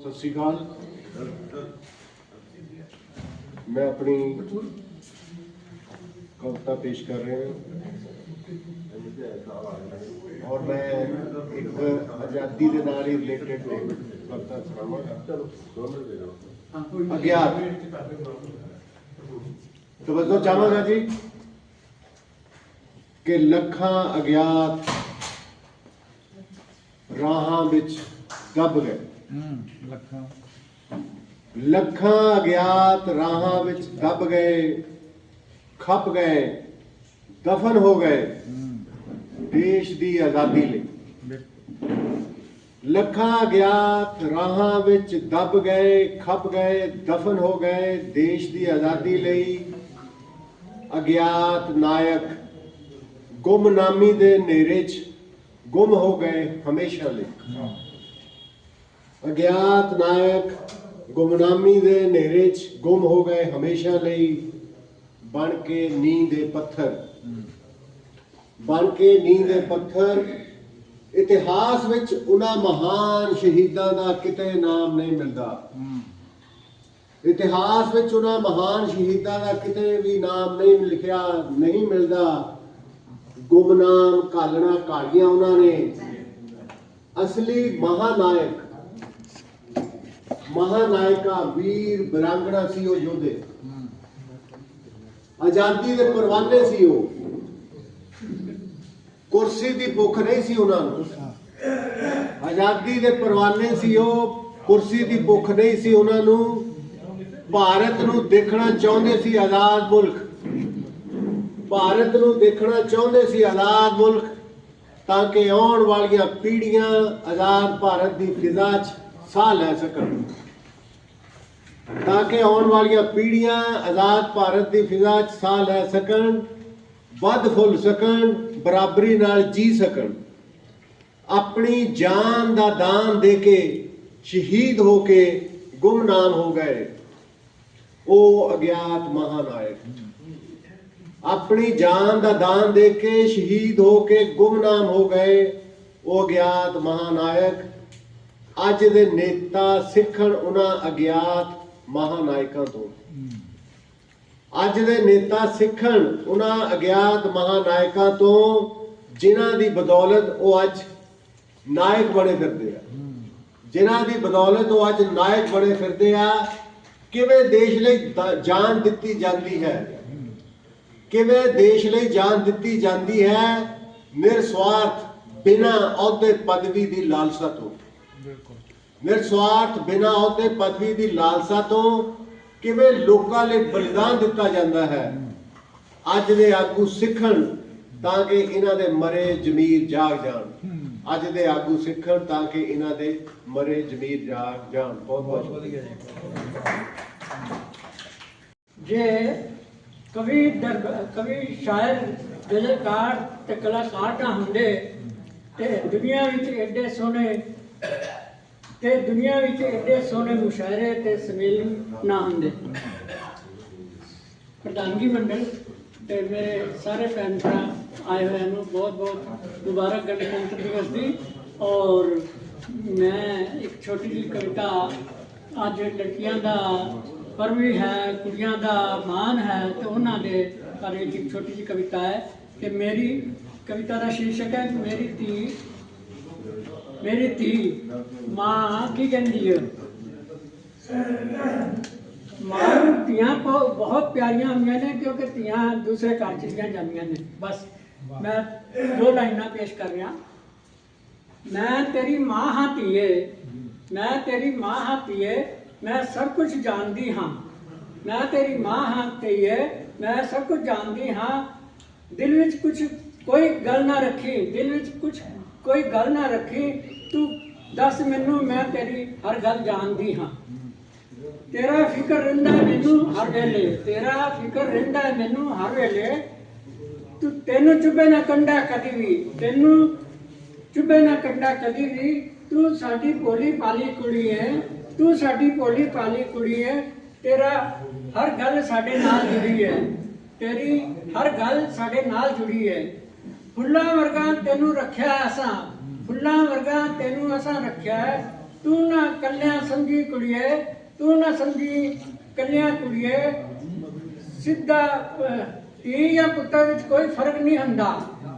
ਸਤਿ ਸ਼੍ਰੀ ਅਕਾਲ। ਮੈਂ ਆਪਣੀ ਕਵਿਤਾ ਪੇਸ਼ ਕਰ ਰਿਹਾ ਹਾਂ। ਔਰ ਮੈਂ ਇੱਕ ਆਜ਼ਾਦੀ ਦੇ ਨਾਲ ਹੀ ਰਿਲੇਟਡ ਕਵਿਤਾ ਸੁਣਾਵਾਂਗਾ। ਅਗਿਆਤ। ਤਵੱਜੋ ਚਾਹਾਂਗਾ ਜੀ ਕਿ ਲੱਖਾਂ ਅਗਿਆਤ ਰਾਹਾਂ ਵਿੱਚ ਦੱਬ ਗਏ। ਹੂੰ ਲੱਖਾਂ। ਲੱਖਾਂ ਅਗਿਆਤ ਰਾਹਾਂ ਵਿੱਚ ਦਬ ਗਏ ਖੱਪ ਗਏ ਦਫਨ ਹੋ ਗਏ ਦੇਸ਼ ਦੀ ਆਜ਼ਾਦੀ ਲਈ। ਲੱਖਾਂ ਅਗਿਆਤ ਰਾਹਾਂ ਵਿੱਚ ਦਬ ਗਏ ਖੱਪ ਗਏ ਦਫਨ ਹੋ ਗਏ ਦੇਸ਼ ਦੀ ਆਜ਼ਾਦੀ ਲਈ ਅਗਿਆਤ ਨਾਇਕ ਗੁੰਮਨਾਮੀ ਦੇ ਨੇਰੇ 'ਚ ਗੁੰਮ ਹੋ ਗਏ ਹਮੇਸ਼ਾ ਲਈ। ਅਗਿਆਤ ਨਾਇਕ, ਗੁਮਨਾਮੀ ਦੇ ਹਨੇਰੇ 'ਚ ਗੁੰਮ ਹੋ ਗਏ ਹਮੇਸ਼ਾ ਲਈ, ਬਣ ਕੇ ਨੀਂਦ ਦੇ ਪੱਥਰ। ਬਣ ਕੇ ਨੀਂਦ ਦੇ ਪੱਥਰ, ਇਤਿਹਾਸ ਵਿੱਚ ਉਹਨਾਂ ਮਹਾਨ ਸ਼ਹੀਦਾਂ ਦਾ ਕਿਤੇ ਨਾਮ ਨਹੀਂ ਮਿਲਦਾ। ਇਤਿਹਾਸ ਵਿੱਚ ਉਹਨਾਂ ਮਹਾਨ ਸ਼ਹੀਦਾਂ ਦਾ ਕਿਤੇ ਵੀ ਨਾਮ ਨਹੀਂ ਲਿਖਿਆ, ਨਹੀਂ ਮਿਲਦਾ। ਗੁਮਨਾਮ ਕਾਲਣਾ ਕਾਲੀਆਂ ਉਹਨਾਂ ਨੇ। ਅਸਲੀ ਮਹਾਨਾਇਕ ਮਹਾਨਾਇਕਾ ਵੀਰ ਬਰਾਂਗੜਾ ਸੀ ਉਹ ਯੋਧੇ। ਆਜ਼ਾਦੀ ਦੇ ਪਰਵਾਨੇ ਸੀ ਉਹ। ਕੁਰਸੀ ਦੀ ਭੁੱਖ ਨਹੀਂ ਸੀ ਉਹਨਾਂ ਨੂੰ। ਆਜ਼ਾਦੀ ਦੇ ਪਰਵਾਨੇ ਸੀ ਉਹ, ਕੁਰਸੀ ਦੀ ਭੁੱਖ ਨਹੀਂ ਸੀ ਉਹਨਾਂ ਨੂੰ। ਭਾਰਤ ਨੂੰ ਦੇਖਣਾ ਚਾਹੁੰਦੇ ਸੀ ਆਜ਼ਾਦ ਮੁਲਕ। ਭਾਰਤ ਨੂੰ ਦੇਖਣਾ ਚਾਹੁੰਦੇ ਸੀ ਆਜ਼ਾਦ ਮੁਲਕ ਤਾਂ ਕਿ ਆਉਣ ਵਾਲੀਆਂ ਪੀੜ੍ਹੀਆਂ ਆਜ਼ਾਦ ਭਾਰਤ ਦੀ ਫਿਜ਼ਾ 'ਚ ਸਾਹ ਲੈ ਸਕਣ। ਤਾਂ ਕਿ ਆਉਣ ਵਾਲੀਆਂ ਪੀੜ੍ਹੀਆਂ ਆਜ਼ਾਦ ਭਾਰਤ ਦੀ ਫਿਜ਼ਾ 'ਚ ਸਾਹ ਲੈ ਸਕਣ, ਵੱਧ ਫੁੱਲ ਸਕਣ, ਬਰਾਬਰੀ ਨਾਲ ਜੀ ਸਕਣ। ਆਪਣੀ ਜਾਨ ਦਾ ਦਾਨ ਦੇ ਕੇ ਸ਼ਹੀਦ ਹੋ ਕੇ ਗੁੰਮਨਾਮ ਹੋ ਗਏ। ਉਹ ਅਗਿਆਤ ਮਹਾਨਾਇਕ। ਆਪਣੀ ਜਾਨ ਦਾ ਦਾਨ ਦੇ ਕੇ ਸ਼ਹੀਦ ਹੋ ਕੇ ਗੁੰਮਨਾਮ ਹੋ ਗਏ। ਉਹ ਅਗਿਆਤ ਮਹਾਨਾਇਕ। ਅੱਜ ਦੇ ਨੇਤਾ, ਸਿੱਖਣ ਉਹਨਾਂ ਅਗਿਆਤ ਮਹਾਨਾਇਕਾਂ ਤੋਂ। ਅੱਜ ਦੇ ਨੇਤਾ, ਸਿੱਖਣ ਉਹਨਾਂ ਅਗਿਆਤ ਮਹਾਨਾਇਕਾਂ ਤੋਂ, ਜਿਨ੍ਹਾਂ ਦੀ ਬਦੌਲਤ ਉਹ ਅੱਜ ਨਾਇਕ ਬਣੇ ਫਿਰਦੇ ਆ। ਜਿਨ੍ਹਾਂ ਦੀ ਬਦੌਲਤ ਉਹ ਅੱਜ ਨਾਇਕ ਬਣੇ ਫਿਰਦੇ ਆ, ਕਿਵੇਂ ਦੇਸ਼ ਲਈ ਜਾਨ ਦਿੱਤੀ ਜਾਂਦੀ ਹੈ? ਕਿਵੇਂ ਦੇਸ਼ ਲਈ ਜਾਨ ਦਿੱਤੀ ਜਾਂਦੀ ਹੈ? ਨਿਰਸਵਾਰਥ ਬਿਨਾਂ ਅਹੁਦੇ ਪਦਵੀ ਦੀ ਲਾਲਸਾ ਤੋਂ। ਬਿਲਕੁਲ। ਨਿਰਸਵਾਰਥ ਬਿਨਾਂ ਅਹੁਦੇ ਪਦਵੀ ਦੀ ਲਾਲਸਾ ਤੋਂ ਕਿਵੇਂ ਲੋਕਾਂ ਲਈ ਬਲੀਦਾਨ ਦਿੱਤਾ ਜਾਂਦਾ ਹੈ? ਅੱਜ ਦੇ ਆਗੂ ਸਿੱਖਣ ਤਾਂ ਕਿ ਇਹਨਾਂ ਦੇ ਮਰੇ ਜ਼ਮੀਰ ਜਾਗ ਜਾਣ। ਅੱਜ ਦੇ ਆਗੂ ਸਿੱਖਣ ਤਾਂ ਕਿ ਇਹਨਾਂ ਦੇ ਮਰੇ ਜ਼ਮੀਰ ਜਾਗ ਜਾਣ। ਬਹੁਤ ਬਹੁਤ ਵਧੀਆ ਜੀ। ਜੇ ਕਵੀ ਕਵੀ ਸ਼ਾਇਰ ਗਜ਼ਲਕਾਰ ਤੇ ਕਲਾਕਾਰ ਨਾ ਹੁੰਦੇ ਤੇ ਦੁਨੀਆ ਵਿੱਚ ਐਡੇ ਸੋਹਣੇ ਤੇ ਦੁਨੀਆ ਵਿੱਚ ਐਡੇ ਸੋਹਣੇ ਮੁਸ਼ਾਇਰੇ ਤੇ ਸਮੇਲਨ ਨਾ ਹੁੰਦੇ। ਪ੍ਰਧਾਨਗੀ ਮੰਡਲ ਤੇ ਮੇਰੇ ਸਾਰੇ ਭੈਣ ਭਰਾ ਆਏ ਹੋਏ ਨੂੰ ਬਹੁਤ ਬਹੁਤ ਮੁਬਾਰਕ ਗਣਤੰਤਰ ਦਿਵਸ ਦੀ। ਔਰ ਮੈਂ ਇੱਕ ਛੋਟੀ ਜਿਹੀ ਕਵਿਤਾ, ਅੱਜ ਲੜਕੀਆਂ ਦਾ ਪਰਵ ਵੀ ਹੈ, ਕੁੜੀਆਂ ਦਾ ਮਾਨ ਹੈ, ਤੇ ਉਹਨਾਂ ਦੇ ਬਾਰੇ ਇੱਕ ਛੋਟੀ ਜਿਹੀ ਕਵਿਤਾ ਹੈ ਕਿ ਮੇਰੀ ਕਵਿਤਾ ਦਾ ਸ਼ੀਰਸ਼ਕ ਹੈ, ਮੇਰੀ ਧੀ ਮੇਰੀ ਧੀ ਮਾਂ ਕੀ ਕਹਿੰਦੀ ਹੈ ਮਾਂ ਧੀਆਂ ਬਹੁ- ਬਹੁਤ ਪਿਆਰੀਆਂ ਹੁੰਦੀਆਂ ਨੇ ਕਿਉਂਕਿ ਧੀਆਂ ਦੂਸਰੇ ਘਰ ਚਲੀਆਂ ਜਾਂਦੀਆਂ ਨੇ ਬਸ ਮੈਂ ਦੋ ਲਾਈਨਾਂ ਪੇਸ਼ ਕਰ ਰਿਹਾ ਮੈਂ ਤੇਰੀ ਮਾਂ ਹਾਂ ਧੀਏ ਮੈਂ ਤੇਰੀ ਮਾਂ ਹਾਂ ਧੀਏ ਮੈਂ ਸਭ ਕੁਝ ਜਾਣਦੀ ਹਾਂ ਮੈਂ ਤੇਰੀ ਮਾਂ ਹਾਂ ਧੀਏ ਮੈਂ ਸਭ ਕੁਝ ਜਾਣਦੀ ਹਾਂ ਦਿਲ ਵਿੱਚ ਕੁਝ ਕੋਈ ਗੱਲ ਨਾ ਰੱਖੀ ਦਿਲ ਵਿੱਚ ਕੁਝ ਕੋਈ ਗੱਲ ਨਾ ਰੱਖੀ, ਤੂੰ ਦੱਸ ਮੈਨੂੰ, ਮੈਂ ਤੇਰੀ ਹਰ ਗੱਲ ਜਾਣਦੀ ਹਾਂ। ਤੇਰਾ ਫਿਕਰ ਰਹਿੰਦਾ ਮੈਨੂੰ ਹਰ ਵੇਲੇ, ਤੇਰਾ ਫਿਕਰ ਰਹਿੰਦਾ ਮੈਨੂੰ ਹਰ ਵੇਲੇ। ਤੂੰ ਤੈਨੂੰ ਚੁੱਭੇ ਨਾ ਕੰਡਾ ਕਦੀ ਵੀ, ਤੈਨੂੰ ਚੁੱਭੇ ਨਾ ਕੰਡਾ ਕਦੀ ਵੀ। ਤੂੰ ਸਾਡੀ ਭੋਲੀ ਪਾਲੀ ਕੁੜੀ ਹੈ, ਤੂੰ ਸਾਡੀ ਭੋਲੀ ਪਾਲੀ ਕੁੜੀ ਹੈ। ਤੇਰਾ ਹਰ ਗੱਲ ਸਾਡੇ ਨਾਲ ਜੁੜੀ ਹੈ। ਤੇਰੀ ਹਰ ਗੱਲ ਸਾਡੇ ਨਾਲ ਜੁੜੀ ਹੈ। ਫੁੱਲਾਂ ਵਰਗਾ ਤੈਨੂੰ ਰੱਖਿਆ ਅਸਾਂ। ਫੁੱਲਾਂ ਵਰਗਾ ਤੈਨੂੰ ਅਸਾਂ ਰੱਖਿਆ ਤੂੰ ਨਾ ਕੱਲਿਆਂ ਸਮਝੀ ਕੁੜੀਏ, ਤੂੰ ਨਾ ਸਮਝੀ ਕੱਲਿਆਂ ਕੁੜੀਏ। ਸਿੱਧਾ ਧੀ ਜਾਂ ਪੁੱਤਰ ਵਿੱਚ ਕੋਈ ਫ਼ਰਕ ਨਹੀਂ ਹੁੰਦਾ।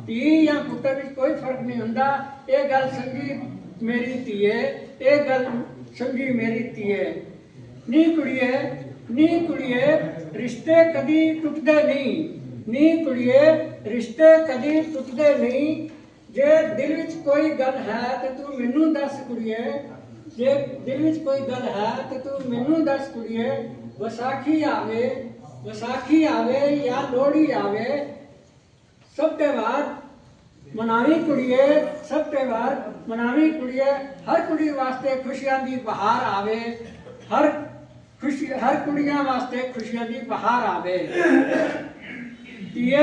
ਧੀ ਜਾਂ ਪੁੱਤਰ ਵਿੱਚ ਕੋਈ ਫ਼ਰਕ ਨਹੀਂ ਹੁੰਦਾ। ਇਹ ਗੱਲ ਸਮਝੀ ਮੇਰੀ ਧੀਏ, ਇਹ ਗੱਲ ਸਮਝੀ ਮੇਰੀ ਧੀਏ। ਨੀ ਕੁੜੀਏ ਨੀ ਕੁੜੀਏ, ਰਿਸ਼ਤੇ ਕਦੀ ਟੁੱਟਦੇ ਨਹੀਂ। ਨੀ ਕੁੜੀਏ ਰਿਸ਼ਤੇ ਕਦੀ ਟੁੱਟਦੇ ਨਹੀਂ। ਜੇ ਦਿਲ ਵਿੱਚ ਕੋਈ ਗੱਲ ਹੈ ਤੇ ਤੂੰ ਮੈਨੂੰ ਦੱਸ ਕੁੜੀਏ। ਜੇ ਦਿਲ ਵਿੱਚ ਕੋਈ ਗੱਲ ਹੈ ਤੇ ਤੂੰ ਮੈਨੂੰ ਦੱਸ ਕੁੜੀਏ। ਵਿਸਾਖੀ ਆਵੇ ਵਿਸਾਖੀ ਆਵੇ ਜਾਂ ਲੋਹੜੀ ਆਵੇ, ਸਭ ਤਿਉਹਾਰ ਮਨਾਵੀ ਕੁੜੀਏ, ਸਭ ਤਿਉਹਾਰ ਮਨਾਵੀ ਕੁੜੀਏ। ਹਰ ਕੁੜੀ ਵਾਸਤੇ ਖੁਸ਼ੀਆਂ ਦੀ ਬਹਾਰ ਆਵੇ। ਹਰ ਖੁਸ਼ੀ, ਹਰ ਕੁੜੀਆਂ ਵਾਸਤੇ ਖੁਸ਼ੀਆਂ ਦੀ ਬਹਾਰ ਆਵੇ। ਧੀਏ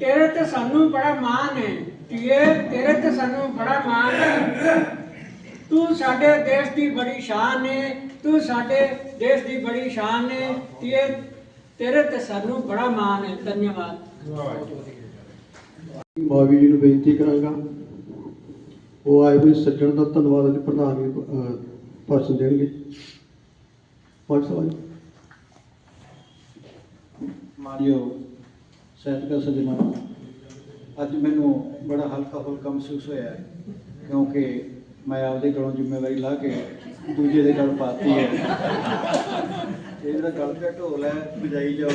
ਤੇਰੇ ਤੇ ਸਾਨੂੰ ਬੜਾ ਮਾਣ ਹੈ। ਧੀਏ ਤੇਰੇ ਤੇ ਸਾਨੂੰ ਬੜਾ ਮਾਣ ਹੈ। ਤੂੰ ਸਾਡੇ ਦੇਸ਼ ਦੀ ਬੜੀ ਸ਼ਾਨ ਹੈ ਤੂੰ ਸਾਡੇ ਦੇਸ਼ ਦੀ ਬੜੀ ਸ਼ਾਨ ਹੈ ਧੀਏ ਤੇਰੇ ਤੇ ਸਾਨੂੰ ਬੜਾ ਮਾਣ ਹੈ। ਧੰਨਵਾਦ। ਮਾਵੀ ਜੀ ਨੂੰ ਬੇਨਤੀ ਕਰਾਂਗਾ। ਉਹ ਆਏ ਹੋਏ ਸੱਜਣ ਦਾ ਧੰਨਵਾਦ ਅਤੇ ਪ੍ਰਧਾਨ ਜੀ ਭਾਸ਼ਣ ਦੇਣਗੇ। ਪੰਜ ਸਵਾਲ ਮਾਰਿਓ ਸਾਹਿਤਕਾਰ ਸਜਣਾ ਅੱਜ ਮੈਨੂੰ ਬੜਾ ਹਲਕਾ ਫੁਲਕਾ ਮਹਿਸੂਸ ਹੋਇਆ ਕਿਉਂਕਿ ਮੈਂ ਆਪਦੇ ਕੋਲੋਂ ਜ਼ਿੰਮੇਵਾਰੀ ਲਾ ਕੇ ਦੂਜੇ ਦੇ ਗੱਲ ਪਾਤੀ ਹੈ। ਇਹਦਾ ਜਿਹੜਾ ਗਲ ਪਿਆ ਢੋਲ ਹੈ ਵਜਾਈ ਜਾਓ।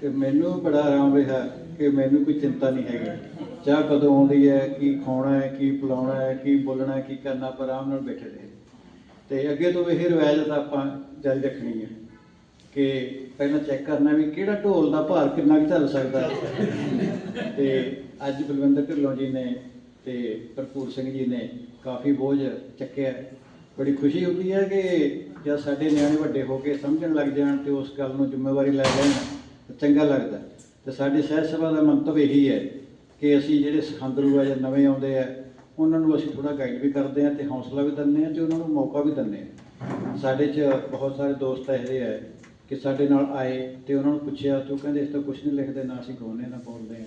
ਤੇ ਮੈਨੂੰ ਬੜਾ ਆਰਾਮ ਰਿਹਾ ਕਿ ਮੈਨੂੰ ਕੋਈ ਚਿੰਤਾ ਨਹੀਂ ਹੈਗੀ। ਚਾਹ ਕਦੋਂ ਆਉਂਦੀ ਹੈ, ਕੀ ਖਾਣਾ ਹੈ, ਕੀ ਪਿਲਾਉਣਾ ਹੈ, ਕੀ ਬੋਲਣਾ ਹੈ, ਕੀ ਕਰਨਾ ਪਰ ਆਰਾਮ ਨਾਲ ਬੈਠੇ ਰਹੇ ਤੇ ਅੱਗੇ ਤੋਂ ਇਹ ਰਿਵਾਇਤ ਤਾਂ ਆਪਾਂ ਜਾਰੀ ਰੱਖਣੀ ਹੈ। ਕਿ ਪਹਿਲਾਂ ਚੈੱਕ ਕਰਨਾ ਵੀ ਕਿਹੜਾ ਢੋਲ ਦਾ ਭਾਰ ਕਿੰਨਾ ਕੁ ਚੱਲ ਸਕਦਾ ਹੈ। ਤੇ ਅੱਜ ਬਲਵਿੰਦਰ ਢਿੱਲੋਂ ਜੀ ਨੇ ਤੇ ਭਰਪੂਰ ਸਿੰਘ ਜੀ ਨੇ ਕਾਫੀ ਬੋਝ ਚੱਕਿਆ ਬੜੀ ਖੁਸ਼ੀ ਹੁੰਦੀ ਹੈ ਕਿ ਜਦ ਸਾਡੇ ਨਿਆਣੇ ਵੱਡੇ ਹੋ ਕੇ ਸਮਝਣ ਲੱਗ ਜਾਣ ਤੇ ਉਸ ਗੱਲ ਨੂੰ ਜ਼ਿੰਮੇਵਾਰੀ ਲੈ ਲੈਣ, ਤਾਂ ਚੰਗਾ ਲੱਗਦਾ ਹੈ। ਤੇ ਸਾਡੀ ਸਹਿਜ ਸਭਾ ਦਾ ਮੰਤਵ ਇਹੀ ਹੈ ਕਿ ਅਸੀਂ ਜਿਹੜੇ ਸਿਖੰਦਰੂ ਆ ਜਾਂ ਨਵੇਂ ਆਉਂਦੇ ਆ, ਉਹਨਾਂ ਨੂੰ ਅਸੀਂ ਥੋੜਾ ਗਾਈਡ ਵੀ ਕਰਦੇ ਆ ਤੇ ਹੌਸਲਾ ਵੀ ਦਿੰਦੇ ਆ ਤੇ ਉਹਨਾਂ ਨੂੰ ਮੌਕਾ ਵੀ ਦਿੰਦੇ ਆ ਸਾਡੇ 'ਚ ਬਹੁਤ ਸਾਰੇ ਦੋਸਤ ਇਹੋ ਜਿਹੇ ਆ ਕਿ ਸਾਡੇ ਨਾਲ ਆਏ ਤੇ ਉਹਨਾਂ ਨੂੰ ਪੁੱਛਿਆ ਤੇ ਉਹ ਕਹਿੰਦੇ, ਇਸ ਤੋਂ ਕੁਝ ਨਹੀਂ ਲਿਖਦੇ, ਨਾ ਅਸੀਂ ਗਾਉਂਦੇ, ਨਾ ਬੋਲਦੇ ਆ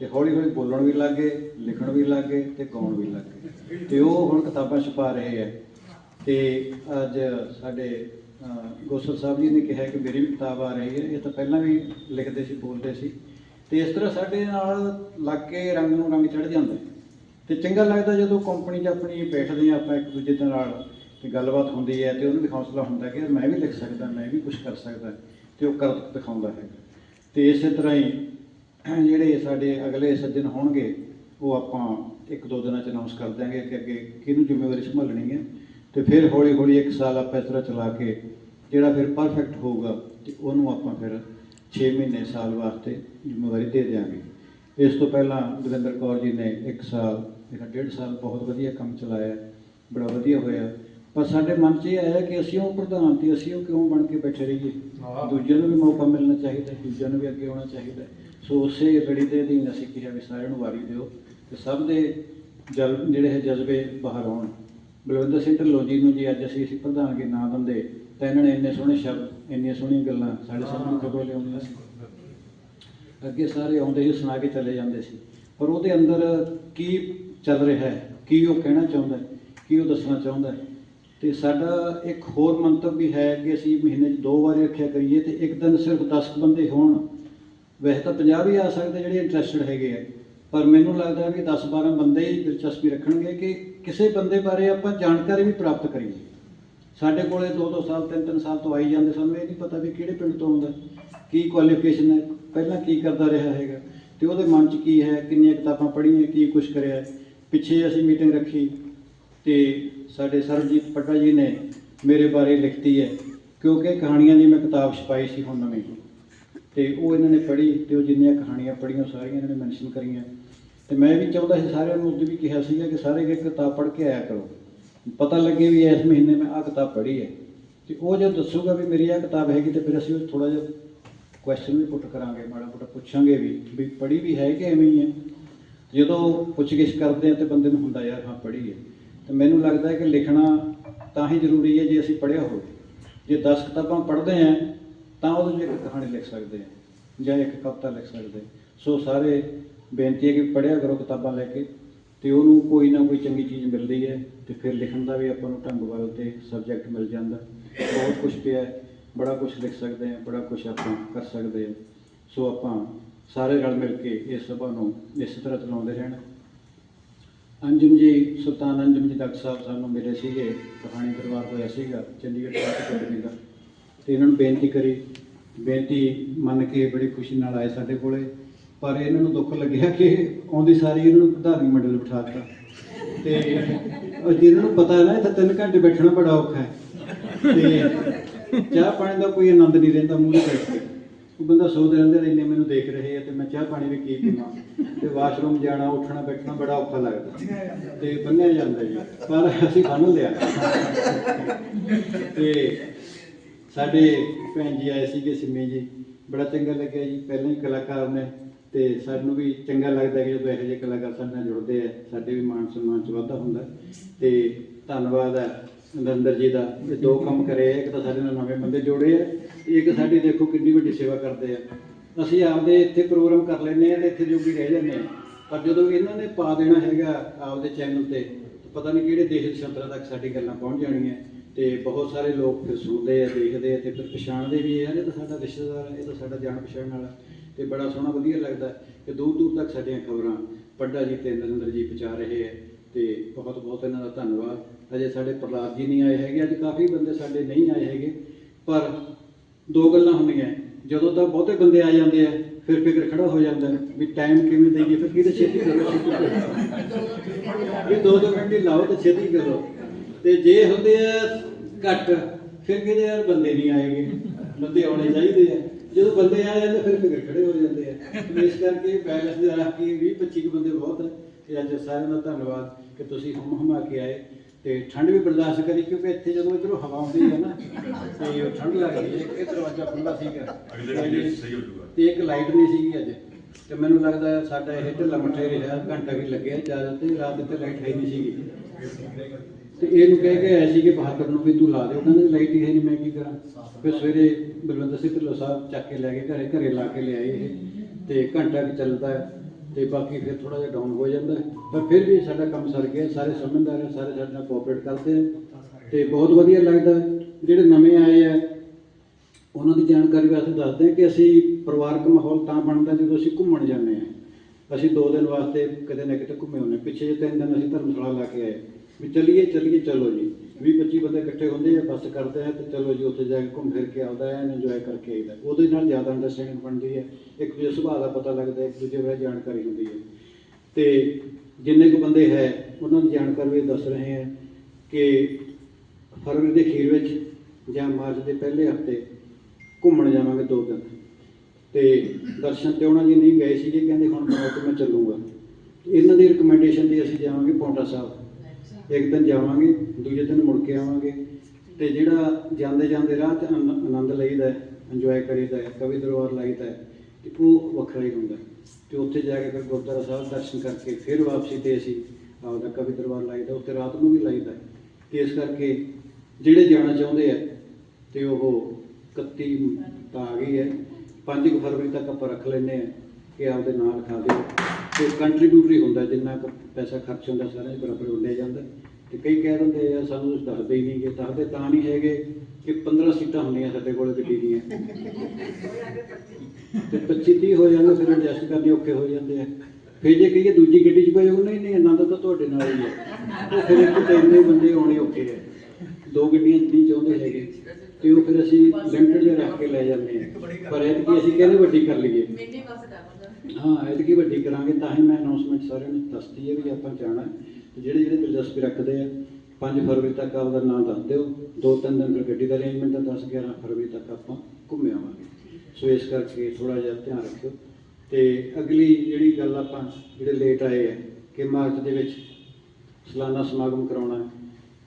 ਤੇ ਹੌਲੀ ਹੌਲੀ ਬੋਲਣ ਵੀ ਲੱਗ ਗਏ, ਲਿਖਣ ਵੀ ਲੱਗ ਗਏ ਤੇ ਗਾਉਣ ਵੀ ਲੱਗ ਗਏ। ਤੇ ਉਹ ਹੁਣ ਕਿਤਾਬਾਂ ਛਪਾ ਰਹੇ ਆ ਤੇ ਅੱਜ ਸਾਡੇ ਗੋਸਲ ਸਾਹਿਬ ਜੀ ਨੇ ਕਿਹਾ ਕਿ ਮੇਰੀ ਵੀ ਕਿਤਾਬ ਆ ਰਹੀ ਹੈ। ਇਹ ਤਾਂ ਪਹਿਲਾਂ ਵੀ ਲਿਖਦੇ ਸੀ, ਬੋਲਦੇ ਸੀ। ਤੇ ਇਸ ਤਰ੍ਹਾਂ ਸਾਡੇ ਨਾਲ ਲੱਗ ਕੇ ਰੰਗ ਨੂੰ ਰੰਗ ਚੜ ਜਾਂਦਾ ਹੈ। ਤੇ ਚੰਗਾ ਲੱਗਦਾ ਜਦੋਂ ਕੰਪਨੀ 'ਚ ਆਪਣੀ ਬੈਠਦੇ ਆ ਆਪਾਂ ਇੱਕ ਦੂਜੇ ਦੇ ਨਾਲ। ਤੇ ਗੱਲਬਾਤ ਹੁੰਦੀ ਹੈ ਤੇ ਉਹਨੂੰ ਵੀ ਹੌਸਲਾ ਹੁੰਦਾ ਕਿ ਮੈਂ ਵੀ ਲਿਖ ਸਕਦਾ, ਮੈਂ ਵੀ ਕੁਝ ਕਰ ਸਕਦਾ ਤੇ ਉਹ ਕਰ ਦਿਖਾਉਂਦਾ ਹੈ। ਤੇ ਇਸੇ ਤਰ੍ਹਾਂ ਹੀ ਜਿਹੜੇ ਸਾਡੇ ਅਗਲੇ ਸੱਜਣ ਹੋਣਗੇ, ਉਹ ਆਪਾਂ ਇੱਕ ਦੋ ਦਿਨਾਂ ਚ ਅਨਾਉਂਸ ਕਰ ਦਿਆਂਗੇ ਕਿ ਅੱਗੇ ਕਿਹਨੂੰ ਜ਼ਿੰਮੇਵਾਰੀ ਸੰਭਾਲਣੀ ਹੈ। ਤੇ ਫਿਰ ਹੌਲੀ ਹੌਲੀ ਇੱਕ ਸਾਲ ਆਪਾਂ ਇਸ ਤਰ੍ਹਾਂ ਚਲਾ ਕੇ ਜਿਹੜਾ ਫਿਰ ਪਰਫੈਕਟ ਹੋਊਗਾ ਤੇ ਉਹਨੂੰ ਆਪਾਂ ਫਿਰ 6 ਮਹੀਨੇ ਸਾਲ ਵਾਸਤੇ ਜ਼ਿੰਮੇਵਾਰੀ ਦੇ ਦਿਆਂਗੇ। ਇਸ ਤੋਂ ਪਹਿਲਾਂ ਗੁਰਿੰਦਰ ਕੌਰ ਜੀ ਨੇ ਇੱਕ ਸਾਲ, ਇੱਕ ਡੇਢ ਸਾਲ ਬਹੁਤ ਵਧੀਆ ਕੰਮ ਚਲਾਇਆ, ਬੜਾ ਵਧੀਆ ਹੋਇਆ। ਪਰ ਸਾਡੇ ਮਨ 'ਚ ਇਹ ਆਇਆ ਕਿ ਅਸੀਂ ਉਹ ਪ੍ਰਧਾਨ ਤੇ ਅਸੀਂ ਉਹ ਕਿਉਂ ਬਣ ਕੇ ਬੈਠੇ ਰਹੀਏ? ਦੂਜਿਆਂ ਨੂੰ ਵੀ ਮੌਕਾ ਮਿਲਣਾ ਚਾਹੀਦਾ ਦੂਜਿਆਂ ਨੂੰ ਵੀ ਅੱਗੇ ਆਉਣਾ ਚਾਹੀਦਾ। ਸੋ ਉਸੇ ਗੜੀ ਦੇ ਅਧੀਨ ਅਸੀਂ ਕਿਹਾ ਵੀ ਸਾਰਿਆਂ ਨੂੰ ਵਾਰੀ ਦਿਓ ਤੇ ਸਭ ਦੇ ਜਲ ਜਿਹੜੇ ਹੈ ਜਜ਼ਬੇ ਬਾਹਰ ਆਉਣ। ਬਲਵਿੰਦਰ ਸਿੰਘ ਢਿੱਲੋਂ ਜੀ ਨੂੰ ਜੀ ਅੱਜ ਅਸੀਂ ਅਸੀਂ ਪ੍ਰਧਾਨਗੀ ਨਾ ਦਿੰਦੇ ਤਾਂ ਇਹਨਾਂ ਨੇ ਇੰਨੇ ਸੋਹਣੇ ਸ਼ਬਦ ਇੰਨੀਆਂ ਸੋਹਣੀਆਂ ਗੱਲਾਂ ਸਾਡੇ ਸਾਹਮਣੇ ਕਦੋਂ ਲਿਆਉਂਦੀਆਂ ਸੀ। ਅੱਗੇ ਸਾਰੇ ਆਉਂਦੇ ਸੀ ਸੁਣਾ ਕੇ ਚਲੇ ਜਾਂਦੇ ਸੀ। ਪਰ ਉਹਦੇ ਅੰਦਰ ਕੀ ਚੱਲ ਰਿਹਾ ਹੈ? ਕੀ ਉਹ ਕਹਿਣਾ ਚਾਹੁੰਦਾ ਹੈ? ਕੀ ਉਹ ਦੱਸਣਾ ਚਾਹੁੰਦਾ ਹੈ? ਤੇ ਸਾਡਾ ਇੱਕ ਹੋਰ ਮੰਤਵ ਵੀ ਹੈ ਕਿ ਅਸੀਂ ਮਹੀਨੇ 'ਚ ਦੋ ਵਾਰੀ ਰੱਖਿਆ ਕਰੀਏ ਤੇ ਇੱਕ ਦਿਨ ਸਿਰਫ 10 ਬੰਦੇ ਹੋਣ। ਵੈਸੇ ਤਾਂ 50 ਵੀ ਆ ਸਕਦੇ ਜਿਹੜੇ ਇੰਟਰਸਟਡ ਹੈਗੇ ਆ, ਪਰ ਮੈਨੂੰ ਲੱਗਦਾ ਵੀ 10 12 ਬੰਦੇ ਹੀ ਦਿਲਚਸਪੀ ਰੱਖਣਗੇ ਕਿ ਕਿਸੇ ਬੰਦੇ ਬਾਰੇ ਆਪਾਂ ਜਾਣਕਾਰੀ ਵੀ ਪ੍ਰਾਪਤ ਕਰੀਏ। ਸਾਡੇ ਕੋਲੇ 2-2 ਸਾਲ 3-3 ਸਾਲ ਤੋਂ ਆਈ ਜਾਂਦੇ ਸਾਨੂੰ ਇਹ ਨਹੀਂ ਪਤਾ ਵੀ ਕਿਹੜੇ ਪਿੰਡ ਤੋਂ ਆਉਂਦਾ, ਕੀ ਕੁਆਲੀਫਿਕੇਸ਼ਨ ਹੈ, ਪਹਿਲਾਂ ਕੀ ਕਰਦਾ ਰਿਹਾ ਹੈਗਾ, ਤੇ ਉਹਦੇ ਮਨ 'ਚ ਕੀ ਹੈ, ਕਿੰਨੀਆਂ ਕਿਤਾਬਾਂ ਪੜ੍ਹੀਆਂ, ਕੀ ਕੁਝ ਕਰਿਆ, ਪਿੱਛੇ ਅਸੀਂ ਮੀਟਿੰਗ ਰੱਖੀ ਤੇ ਸਾਡੇ ਸਰਬਜੀਤ ਪੱਟਾ ਜੀ ਨੇ ਮੇਰੇ ਬਾਰੇ ਲਿਖਤੀ ਹੈ, ਕਿਉਂਕਿ ਕਹਾਣੀਆਂ ਦੀ ਮੈਂ ਕਿਤਾਬ ਛਪਾਈ ਸੀ ਹੁਣ ਨਵੀਂ। ਤੇ ਉਹ ਇਹਨਾਂ ਨੇ ਪੜ੍ਹੀ ਤੇ ਉਹ ਜਿੰਨੀਆਂ ਕਹਾਣੀਆਂ ਪੜ੍ਹੀਆਂ ਸਾਰੀਆਂ ਇਹਨਾਂ ਨੇ ਮੈਂਸ਼ਨ ਕਰੀਆਂ। ਤੇ ਮੈਂ ਵੀ ਚਾਹੁੰਦਾ ਸੀ ਸਾਰਿਆਂ ਨੂੰ ਉਦੋਂ ਵੀ ਕਿਹਾ ਸੀਗਾ ਕਿ ਸਾਰੇ ਇੱਕ ਕਿਤਾਬ ਪੜ੍ਹ ਕੇ ਆਇਆ ਕਰੋ। ਪਤਾ ਲੱਗੇ ਵੀ ਇਸ ਮਹੀਨੇ ਮੈਂ ਆਹ ਕਿਤਾਬ ਪੜ੍ਹੀ ਹੈ। ਤੇ ਉਹ ਜਦ ਦੱਸੂਗਾ ਵੀ ਮੇਰੀ ਆਹ ਕਿਤਾਬ ਹੈਗੀ ਤੇ ਫਿਰ ਅਸੀਂ ਉਹ ਥੋੜਾ ਜਿਹਾ ਕੁਐਸਚਨ ਵੀ ਪੁੱਟ ਕਰਾਂਗੇ, ਮਾੜਾ ਮੋਟਾ ਪੁੱਛਾਂਗੇ ਵੀ ਵੀ ਪੜ੍ਹੀ ਵੀ ਹੈ ਕਿ ਐਵੇਂ ਹੀ ਹੈ? ਜਦੋਂ ਪੁੱਛਗਿੱਛ ਕਰਦੇ ਆ ਤੇ ਬੰਦੇ ਨੂੰ ਹੁੰਦਾ ਯਾਰ ਹਾਂ, ਪੜ੍ਹੀ ਹੈ। ਤੇ ਮੈਨੂੰ ਲੱਗਦਾ ਹੈ ਕਿ ਲਿਖਣਾ ਤਾਂ ਹੀ ਜ਼ਰੂਰੀ ਹੈ ਜੇ ਅਸੀਂ ਪੜ੍ਹਿਆ ਹੋਵੇ। ਜੇ 10 ਕਿਤਾਬਾਂ ਪੜ੍ਹਦੇ ਆ ਤਾਂ ਉਹਦੇ 'ਚ ਇੱਕ ਕਹਾਣੀ ਲਿਖ ਸਕਦੇ ਆ ਜਾਂ ਇੱਕ ਕਵਿਤਾ ਲਿਖ ਸਕਦੇ ਸੋ ਸਾਰੇ ਬੇਨਤੀ ਹੈ ਕਿ ਪੜ੍ਹਿਆ ਕਰੋ ਕਿਤਾਬਾਂ ਲੈ ਕੇ ਤੇ ਉਹਨੂੰ ਕੋਈ ਨਾ ਕੋਈ ਚੰਗੀ ਚੀਜ਼ ਮਿਲਦੀ ਹੈ ਤੇ ਫਿਰ ਲਿਖਣ ਦਾ ਵੀ ਆਪਾਂ ਨੂੰ ਢੰਗ ਵੱਲ ਤੇ ਸਬਜੈਕਟ ਮਿਲ ਜਾਂਦਾ। ਬਹੁਤ ਕੁਝ ਪਿਆ ਹੈ, ਬੜਾ ਕੁਝ ਲਿਖ ਸਕਦੇ ਹਾਂ ਬੜਾ ਕੁਝ ਆਪਾਂ ਕਰ ਸਕਦੇ ਹਾਂ। ਸੋ ਆਪਾਂ ਸਾਰੇ ਰਲ ਮਿਲ ਕੇ ਇਸ ਸਭਾ ਨੂੰ ਇਸ ਤਰ੍ਹਾਂ ਚਲਾਉਂਦੇ ਰਹਿਣਾ। ਅੰਜਮ ਜੀ, ਸੁਲਤਾਨ ਅੰਜਮ ਜੀ ਡਾਕਟਰ ਸਾਹਿਬ ਸਾਨੂੰ ਮਿਲੇ ਸੀਗੇ, ਕਹਾਣੀ ਦਰਬਾਰ ਹੋਇਆ ਸੀਗਾ, ਚੰਡੀਗੜ੍ਹ ਸਾਹਿਬ ਅਕੈਡਮੀ ਦਾ ਤੇ ਇਹਨਾਂ ਨੂੰ ਬੇਨਤੀ ਕਰੀ, ਬੇਨਤੀ ਮੰਨ ਕੇ ਬੜੀ ਖੁਸ਼ੀ ਨਾਲ ਆਏ ਸਾਡੇ ਕੋਲੇ। ਪਰ ਇਹਨਾਂ ਨੂੰ ਦੁੱਖ ਲੱਗਿਆ ਕਿ ਆਉਂਦੀ ਸਾਰੀ ਇਹਨਾਂ ਨੂੰ ਧਾਰਮਿਕ ਮੰਡਲ ਬਿਠਾ ਦਿੱਤਾ। ਤੇ ਉਹ ਜਿਹਨਾਂ ਨੂੰ ਪਤਾ ਹੈ ਨਾ, ਇੱਥੇ ਤਿੰਨ ਘੰਟੇ ਬੈਠਣਾ ਬੜਾ ਔਖਾ ਹੈ। ਤੇ ਚਾਹ ਪਾਣੀ ਦਾ ਕੋਈ ਆਨੰਦ ਨਹੀਂ ਰਹਿੰਦਾ, ਮੂੰਹ ਤੇ ਬੈਠ ਕੇ ਉਹ ਬੰਦਾ ਸੋਚਦਾ ਰਹਿੰਦਾ ਇੰਨੇ ਮੈਨੂੰ ਦੇਖ ਰਹੇ ਆ ਤੇ ਮੈਂ ਚਾਹ ਪਾਣੀ ਵੀ ਕੀ ਪੀਵਾਂ। ਤੇ ਵਾਸ਼ਰੂਮ ਜਾਣਾ, ਉੱਠਣਾ, ਬੈਠਣਾ ਬੜਾ ਔਖਾ ਲੱਗਦਾ। ਤੇ ਬੰਨਿਆ ਜਾਂਦਾ ਜੀ, ਪਰ ਅਸੀਂ ਬੰਨ ਲਿਆ। ਤੇ ਸਾਡੇ ਭੈਣ ਜੀ ਆਏ ਸੀਗੇ ਸਿੰਮੀ ਜੀ, ਬੜਾ ਚੰਗਾ ਲੱਗਿਆ ਜੀ, ਪਹਿਲਾਂ ਹੀ ਕਲਾਕਾਰ ਨੇ ਤੇ ਸਾਨੂੰ ਵੀ ਚੰਗਾ ਲੱਗਦਾ ਕਿ ਜਦੋਂ ਇਹੋ ਜਿਹੇ ਕਲਾਕਾਰ ਸਾਡੇ ਨਾਲ ਜੁੜਦੇ ਆ, ਸਾਡੇ ਵੀ ਮਾਣ ਸਨਮਾਨ ਚ ਵਾਧਾ ਹੁੰਦਾ। ਤੇ ਧੰਨਵਾਦ ਹੈ ਨਰਿੰਦਰ ਜੀ ਦਾ, ਇਹ ਦੋ ਕੰਮ ਕਰੇ ਇੱਕ ਤਾਂ ਸਾਡੇ ਨਾਲ ਨਵੇਂ ਬੰਦੇ ਜੋੜੇ ਆ ਇੱਕ ਸਾਡੀ ਦੇਖੋ ਕਿੰਨੀ ਵੱਡੀ ਸੇਵਾ ਕਰਦੇ ਆ। ਅਸੀਂ ਆਪਦੇ ਇੱਥੇ ਪ੍ਰੋਗਰਾਮ ਕਰ ਲੈਂਦੇ ਆ ਤੇ ਇੱਥੇ ਜੋਗੀ ਰਹਿ ਜਾਂਦੇ ਆ। ਪਰ ਜਦੋਂ ਇਹਨਾਂ ਨੇ ਪਾ ਦੇਣਾ ਹੈਗਾ ਆਪਦੇ ਚੈਨਲ ਤੇ ਪਤਾ ਨਹੀਂ ਕਿਹੜੇ ਦੇਸ਼ ਦੇਸ਼ਾਂਤਰਾਂ ਤੱਕ ਸਾਡੀ ਗੱਲਾਂ ਪਹੁੰਚ ਜਾਣੀਆਂ। ਤੇ ਬਹੁਤ ਸਾਰੇ ਲੋਕ ਫਿਰ ਸੁਣਦੇ ਆ, ਦੇਖਦੇ ਆ ਤੇ ਫਿਰ ਪਛਾਣਦੇ ਵੀ ਯਾਰ ਇਹ ਤਾਂ ਸਾਡਾ ਰਿਸ਼ਤੇਦਾਰ ਹੈ ਇਹ ਤਾਂ ਸਾਡਾ ਜਾਣ ਪਛਾਣ ਵਾਲਾ। ਤੇ ਬੜਾ ਸੋਹਣਾ ਵਧੀਆ ਲੱਗਦਾ। ਕਿ ਦੂਰ ਦੂਰ ਤੱਕ ਸਾਡੀਆਂ ਖਬਰਾਂ ਪੱਡਾ ਜੀ ਤੇ ਨਰਿੰਦਰ ਜੀ ਪਹੁੰਚਾ ਰਹੇ ਆ। ਤੇ ਬਹੁਤ ਬਹੁਤ ਇਹਨਾਂ ਦਾ ਧੰਨਵਾਦ। ਅਜੇ ਸਾਡੇ ਪ੍ਰਲਾਦ ਜੀ ਨਹੀਂ ਆਏ ਹੈਗੇ, ਅੱਜ ਕਾਫੀ ਬੰਦੇ ਸਾਡੇ ਨਹੀਂ ਆਏ ਹੈਗੇ। ਪਰ ਦੋ ਗੱਲਾਂ ਹੁੰਦੀਆਂ ਜਦੋਂ ਤਾਂ ਬਹੁਤੇ ਬੰਦੇ ਆ ਜਾਂਦੇ ਆ, ਫਿਰ ਫਿਕਰ ਖੜਾ ਹੋ ਜਾਂਦਾ ਵੀ ਟਾਈਮ ਕਿਵੇਂ ਦੇਈਏ, ਫਿਰ ਕਿਹਦੇ ਛੇਤੀ ਕਰੋ ਛੇਤੀ ਕਰੋ। ਵੀ ਦੋ ਦੋ ਘੰਟੇ ਲਾਓ ਤੇ ਛੇਤੀ ਕਰੋ। ਤੇ ਜੇ ਹੁੰਦੇ ਆ ਘੱਟ, ਫਿਰ ਕਿਹਦੇ ਯਾਰ ਬੰਦੇ ਨਹੀਂ ਆਏਗੇ? ਬੰਦੇ ਆਉਣੇ ਚਾਹੀਦੇ ਆ। ਜਦੋਂ ਬੰਦੇ ਆ ਜਾਂਦੇ, ਫਿਰ ਫਿਕਰ ਖੜੇ ਹੋ ਜਾਂਦੇ ਆ। ਇਸ ਕਰਕੇ ਬੈਲੈਂਸ ਦੇ ਰੱਖ ਕੇ 20 25 ਬੰਦੇ ਬਹੁਤ ਹੈ ਤੇ ਅੱਜ ਸਾਰਿਆਂ ਦਾ ਧੰਨਵਾਦ ਕਿ ਤੁਸੀਂ ਹਮ ਹਮਾ ਕੇ ਆਏ। ਤੇ ਠੰਡ ਵੀ ਬਰਦਾਸ਼ਤ ਕਰੀ ਕਿਉਂਕਿ ਇੱਥੇ ਜਦੋਂ ਇਧਰੋਂ ਹਵਾ ਆਉਂਦੀ ਹੈ ਨਾ ਤੇ ਉਹ ਠੰਡ ਲੱਗਦੀ ਹੈ ਇਹ ਦਰਵਾਜ਼ਾ ਖੁੱਲਾ ਸੀਗਾ। ਅਗਲੇ ਦਿਨ ਸਹੀ ਹੋ ਜਾਊਗਾ। ਤੇ ਇੱਕ ਲਾਈਟ ਨਹੀਂ ਸੀਗੀ ਅੱਜ। ਤੇ ਮੈਨੂੰ ਲੱਗਦਾ ਸਾਡਾ ਇਹ ਢਿੱਲਾ ਮੱਠਾ ਰਿਹਾ ਘੰਟਾ ਵੀ ਲੱਗਿਆ ਜ਼ਿਆਦਾ ਤੇ ਰਾਤ ਤੇ ਲਾਈਟ ਹੈ ਨਹੀਂ ਸੀਗੀ। ਤੇ ਇਹਨੂੰ ਕਹਿ ਕੇ ਆਇਆ ਸੀ ਕਿ ਬਹਾਦਰ ਨੂੰ ਵੀ ਤੂੰ ਲਾ ਦੇ ਉਹ ਕਹਿੰਦੇ ਲਾਈਟ ਹੀ ਹੈ ਨਹੀਂ ਮੈਂ ਕੀ ਕਰਾਂ? ਫਿਰ ਸਵੇਰੇ ਬਲਵੰਦਰ ਸਿੰਘ ਢਿੱਲੋਂ ਸਾਹਿਬ ਚੱਕ ਕੇ ਲੈ ਕੇ ਘਰੇ ਘਰੇ ਲਾ ਕੇ ਲਿਆਏ ਇਹ। ਤੇ ਘੰਟਾ ਵੀ ਚੱਲਦਾ ਹੈ। ਤੇ ਬਾਕੀ ਫਿਰ ਥੋੜਾ ਜਿਹਾ ਡਾਊਨ ਹੋ ਜਾਂਦਾ ਹੈ। ਪਰ ਫਿਰ ਵੀ ਸਾਡਾ ਕੰਮ ਸਰ ਗਿਆ, ਸਾਰੇ ਸਮਝਦਾਰ ਹੈ ਸਾਰੇ ਸਾਡੇ ਨਾਲ ਕੋਆਪਰੇਟ ਕਰਦੇ ਆ। ਤੇ ਬਹੁਤ ਵਧੀਆ ਲੱਗਦਾ ਜਿਹੜੇ ਨਵੇਂ ਆਏ ਆ, ਉਹਨਾਂ ਦੀ ਜਾਣਕਾਰੀ ਵਾਸਤੇ ਦੱਸਦੇ ਹਾਂ ਕਿ ਅਸੀਂ ਪਰਿਵਾਰਕ ਮਾਹੌਲ ਤਾਂ ਬਣਦਾ ਜਦੋਂ ਅਸੀਂ ਘੁੰਮਣ ਜਾਂਦੇ ਹਾਂ। ਅਸੀਂ ਦੋ ਦਿਨ ਵਾਸਤੇ ਕਿਤੇ ਨਾ ਕਿਤੇ ਘੁੰਮੇ ਹੁੰਦੇ ਹਾਂ। ਪਿੱਛੇ ਜਿਹੇ ਤਿੰਨ ਦਿਨ ਅਸੀਂ ਧਰਮਸ਼ਾਲਾ ਲਾ ਕੇ ਆਏ। ਵੀ ਚੱਲੀਏ ਚੱਲੀਏ, ਚਲੋ ਜੀ। ਵੀਹ 25 ਬੰਦੇ ਇਕੱਠੇ ਹੁੰਦੇ ਆ, ਬੱਸ ਕਰਦੇ ਆ ਤੇ ਚਲੋ ਜੀ ਉੱਥੇ ਜਾ ਕੇ ਘੁੰਮ ਫਿਰ ਕੇ ਆਉਂਦਾ ਹੈ ਇੰਜੋਏ ਕਰਕੇ ਆਈਦਾ। ਉਹਦੇ ਨਾਲ ਜ਼ਿਆਦਾ ਅੰਡਰਸਟੈਂਡਿੰਗ ਬਣਦੀ ਹੈ। ਇੱਕ ਦੂਜੇ ਸੁਭਾਅ ਦਾ ਪਤਾ ਲੱਗਦਾ ਇੱਕ ਦੂਜੇ ਬਾਰੇ ਜਾਣਕਾਰੀ ਹੁੰਦੀ ਹੈ। ਤੇ ਜਿੰਨੇ ਕੁ ਬੰਦੇ ਹੈ, ਉਹਨਾਂ ਦੀ ਜਾਣਕਾਰੀ ਵੀ ਦੱਸ ਰਹੇ ਹਾਂ ਕਿ ਫਰਵਰੀ ਦੇ ਅਖੀਰ ਵਿੱਚ ਜਾਂ ਮਾਰਚ ਦੇ ਪਹਿਲੇ ਹਫ਼ਤੇ ਘੁੰਮਣ ਜਾਵਾਂਗੇ ਦੋ ਦਿਨ। ਤੇ ਦਰਸ਼ਨ ਤੇ ਉਹਨਾਂ ਜੀ ਨਹੀਂ ਗਏ ਸੀਗੇ, ਕਹਿੰਦੇ ਹੁਣ ਮੈਂ ਤੇ ਮੈਂ ਚੱਲੂਗਾ। ਇਹਨਾਂ ਦੀ ਰეკਮੈਂਡੇਸ਼ਨ ਦੀ ਅਸੀਂ ਜਾਵਾਂਗੇ ਪੌਂਟਾ ਸਾਹਿਬ। ਇੱਕ ਦਿਨ ਜਾਵਾਂਗੇ। ਦੂਜੇ ਦਿਨ ਮੁੜ ਕੇ ਆਵਾਂਗੇ ਤੇ ਜਿਹੜਾ ਜਾਂਦੇ ਜਾਂਦੇ ਰਾਹ 'ਚ ਆਨ- ਆਨੰਦ ਲਈਦਾ ਇੰਜੋਏ ਕਰੀਦਾ ਹੈ, ਕਵੀ ਦਰਬਾਰ ਲਾਈਦਾ ਹੈ, ਤੇ ਉਹ ਵੱਖਰਾ ਹੀ ਹੁੰਦਾ ਹੈ। ਤੇ ਉੱਥੇ ਜਾ ਕੇ ਫਿਰ ਗੁਰਦੁਆਰਾ ਸਾਹਿਬ ਦਰਸ਼ਨ ਕਰਕੇ ਫਿਰ ਵਾਪਸੀ ਤੇ ਅਸੀਂ ਆਪਦਾ ਕਵੀ ਦਰਬਾਰ ਲਾਈਦਾ, ਉੱਥੇ ਰਾਤ ਨੂੰ ਵੀ ਲਾਈਦਾ ਹੈ। ਤੇ ਇਸ ਕਰਕੇ ਜਿਹੜੇ ਜਾਣਾ ਚਾਹੁੰਦੇ ਆ, ਤੇ ਉਹ 31 ਤਾਂ ਆ ਗਈ ਹੈ 5 ਫਰਵਰੀ ਤੱਕ ਆਪਾਂ ਰੱਖ ਲੈਂਦੇ ਆ ਕਿ ਆਪਦੇ ਨਾਲ ਖਾ ਦਿਓ ਤੇ ਕੰਟਰੀਬਿਊਟਰੀ ਹੁੰਦਾ ਜਿੰਨਾ ਕੁ ਪੈਸਾ ਖਰਚ ਹੁੰਦਾ, ਸਾਰਿਆਂ ਦੇ ਬਰਾਬਰ ਵੰਡਿਆ ਜਾਂਦਾ ਤੇ ਕਈ ਕਹਿ ਦਿੰਦੇ ਆ ਸਾਨੂੰ ਤੁਸੀਂ ਦੱਸਦੇ ਹੀ ਨਹੀਂ ਕਿ ਦੱਸਦੇ ਤਾਂ ਨਹੀਂ ਹੈਗੇ ਕਿ 15 ਸੀਟਾਂ ਹੁੰਦੀਆਂ ਸਾਡੇ ਕੋਲ ਗੱਡੀ ਦੀਆਂ। ਤੇ 25 30 ਹੋ ਜਾਂਦੇ ਫਿਰ ਐਡਜਸਟ ਕਰਨੇ ਔਖੇ ਹੋ ਜਾਂਦੇ ਆ। ਫਿਰ ਜੇ ਕਹੀਏ ਦੂਜੀ ਗੱਡੀ 'ਚ ਉਹ ਨਹੀਂ ਨਹੀਂ ਆਨੰਦ ਤਾਂ ਤੁਹਾਡੇ ਨਾਲ ਹੀ ਹੈ ਉਹ ਫਿਰ ਇੱਕ ਤੇ ਇੰਨੇ ਬੰਦੇ ਆਉਣੇ ਔਖੇ ਆ। ਦੋ ਗੱਡੀਆਂ ਨਹੀਂ ਚਾਹੁੰਦੇ ਹੈਗੇ। ਤੇ ਉਹ ਫਿਰ ਅਸੀਂ ਲਿਮਟਡ ਜਿਹਾ ਰੱਖ ਕੇ ਲੈ ਜਾਂਦੇ ਆ। ਪਰ ਐਤਕੀ ਅਸੀਂ ਕਹਿੰਦੇ ਵੱਡੀ ਕਰ ਲਈਏ। ਮਿੰਨੀ ਬੱਸ ਕਰ ਹਾਂ ਐਤਕੀ ਵੱਡੀ ਕਰਾਂਗੇ ਤਾਂ ਹੀ ਮੈਂ ਅਨਾਉਂਸਮੈਂਟ ਸਾਰਿਆਂ ਨੂੰ ਦੱਸਦੀ ਹੈ ਵੀ ਆਪਾਂ ਜਾਣਾ। ਹੈ। ਜਿਹੜੇ ਜਿਹੜੇ ਦਿਲਚਸਪੀ ਰੱਖਦੇ ਆ 5 ਫਰਵਰੀ ਤੱਕ ਆਪਦਾ ਨਾਮ ਦੱਸ ਦਿਓ। ਦੋ ਤਿੰਨ ਦਿਨ ਫਿਰ ਗੱਡੀ ਦਾ ਅਰੇਂਜਮੈਂਟ ਹੈ 10 11 ਫਰਵਰੀ ਤੱਕ ਆਪਾਂ ਘੁੰਮ ਆਵਾਂਗੇ। ਸੋ ਇਸ ਕਰਕੇ ਥੋੜਾ ਜਿਹਾ ਧਿਆਨ ਰੱਖਿਓ। ਤੇ ਅਗਲੀ ਜਿਹੜੀ ਗੱਲ ਆਪਾਂ ਜਿਹੜੇ ਲੇਟ ਆਏ ਆ, ਕਿ ਮਾਰਚ ਦੇ ਵਿੱਚ ਸਾਲਾਨਾ ਸਮਾਗਮ ਕਰਾਉਣਾ ਹੈ,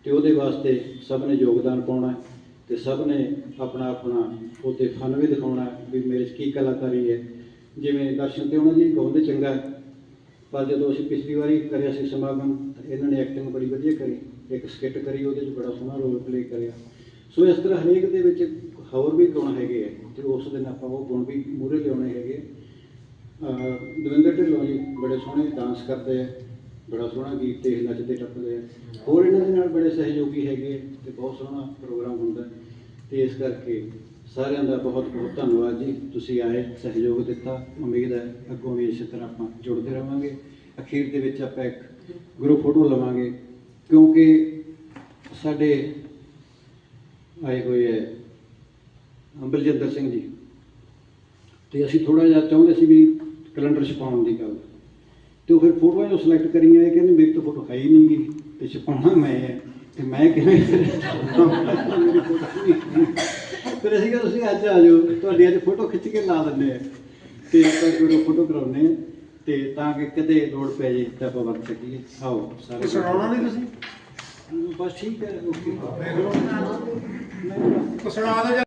ਤੇ ਉਹਦੇ ਵਾਸਤੇ ਸਭ ਨੇ ਯੋਗਦਾਨ ਪਾਉਣਾ ਹੈ, ਤੇ ਸਭ ਨੇ ਆਪਣਾ ਆਪਣਾ ਉਹਤੇ ਫਨ ਵੀ ਦਿਖਾਉਣਾ ਵੀ ਮੇਰੇ 'ਚ ਕੀ ਕਲਾਕਾਰੀ ਹੈ। ਜਿਵੇਂ ਦਰਸ਼ਨ ਤੇ ਉਹਨਾਂ ਜੀ ਗਾਉਂਦੇ ਚੰਗਾ ਪਰ ਜਦੋਂ ਅਸੀਂ ਪਿਛਲੀ ਵਾਰੀ ਕਰਿਆ ਸੀ ਸਮਾਗਮ, ਤਾਂ ਇਹਨਾਂ ਨੇ ਐਕਟਿੰਗ ਬੜੀ ਵਧੀਆ ਕਰੀ। ਇੱਕ ਸਕਿੱਟ ਕਰੀ, ਉਹਦੇ 'ਚ ਬੜਾ ਸੋਹਣਾ ਰੋਲ ਪਲੇ ਕਰਿਆ। ਸੋ ਇਸ ਤਰ੍ਹਾਂ ਹਰੇਕ ਦੇ ਵਿੱਚ ਹੋਰ ਵੀ ਗੁਣ ਹੈਗੇ ਆ, ਤੇ ਉਸ ਦਿਨ ਆਪਾਂ ਉਹ ਗੁਣ ਵੀ ਮੂਹਰੇ ਲਿਆਉਣੇ ਹੈਗੇ। ਦਵਿੰਦਰ ਢਿੱਲੋਂ ਜੀ ਬੜੇ ਸੋਹਣੇ ਡਾਂਸ ਕਰਦੇ ਆ, ਬੜਾ ਸੋਹਣਾ ਗੀਤ ਤੇ ਨੱਚਦੇ ਟੱਪਦੇ ਆ। ਹੋਰ ਇਹਨਾਂ ਦੇ ਨਾਲ ਬੜੇ ਸਹਿਯੋਗੀ ਹੈਗੇ ਤੇ ਬਹੁਤ ਸੋਹਣਾ ਪ੍ਰੋਗਰਾਮ ਹੁੰਦਾ। ਤੇ ਇਸ ਕਰਕੇ ਸਾਰਿਆਂ ਦਾ ਬਹੁਤ ਬਹੁਤ ਧੰਨਵਾਦ ਜੀ। ਤੁਸੀਂ ਆਏ, ਸਹਿਯੋਗ ਦਿੱਤਾ। ਉਮੀਦ ਹੈ ਅੱਗੋਂ ਵੀ ਇਸੇ ਤਰ੍ਹਾਂ ਆਪਾਂ ਜੁੜਦੇ ਰਵਾਂਗੇ। ਅਖੀਰ ਦੇ ਵਿੱਚ ਆਪਾਂ ਇੱਕ ਗਰੁੱਪ ਫੋਟੋ ਲਵਾਂਗੇ। ਕਿਉਂਕਿ ਸਾਡੇ ਆਏ ਹੋਏ ਹੈ ਬਲਜਿੰਦਰ ਸਿੰਘ ਜੀ। ਤੇ ਅਸੀਂ ਥੋੜਾ ਜਿਹਾ ਚਾਹੁੰਦੇ ਸੀ ਵੀ ਕੈਲੰਡਰ ਛਪਾਉਣ ਦੀ ਗੱਲ। ਤੇ ਉਹ ਫਿਰ ਫੋਟੋਆਂ ਜੋ ਸਿਲੈਕਟ ਕਰੀਆਂ, ਇਹ ਕਹਿੰਦੇ ਮੇਰੀ ਤਾਂ ਫੋਟੋ ਹੈ ਹੀ ਨਹੀਂ ਗੀ। ਤੇ ਛਪਾਉਣਾ ਮੈਂ ਹੈ। ਤੇ ਮੈਂ ਕਿਵੇਂ ਮੇਰੀ photo ਨਹੀਂ ਫਿਰ ਅਸੀਂ ਕਿਹਾ ਤੁਸੀਂ ਅੱਜ ਆ ਜਾਓ ਤੁਹਾਡੀ ਅੱਜ ਫੋਟੋ ਖਿੱਚ ਕੇ ਲਾ ਦਿੰਦੇ ਆ। ਤੇ ਆਪਾਂ ਕੋਈ ਫੋਟੋ ਕਰਾਉਨੇ ਆ ਤੇ ਤਾਂ ਕਿ ਕਦੇ ਲੋੜ ਪੈ ਜੇ ਤਾਂ ਆਪਾਂ ਵਰਤ ਸਕੀਏ ਆਓ ਸਾਰੇ ਸੁਣਾਉਣਾ ਨਹੀਂ ਤੁਸੀਂ? ਬਸ ਠੀਕ ਹੈ ਓਕੇ। ਸੁਣਾ ਦਿਓ।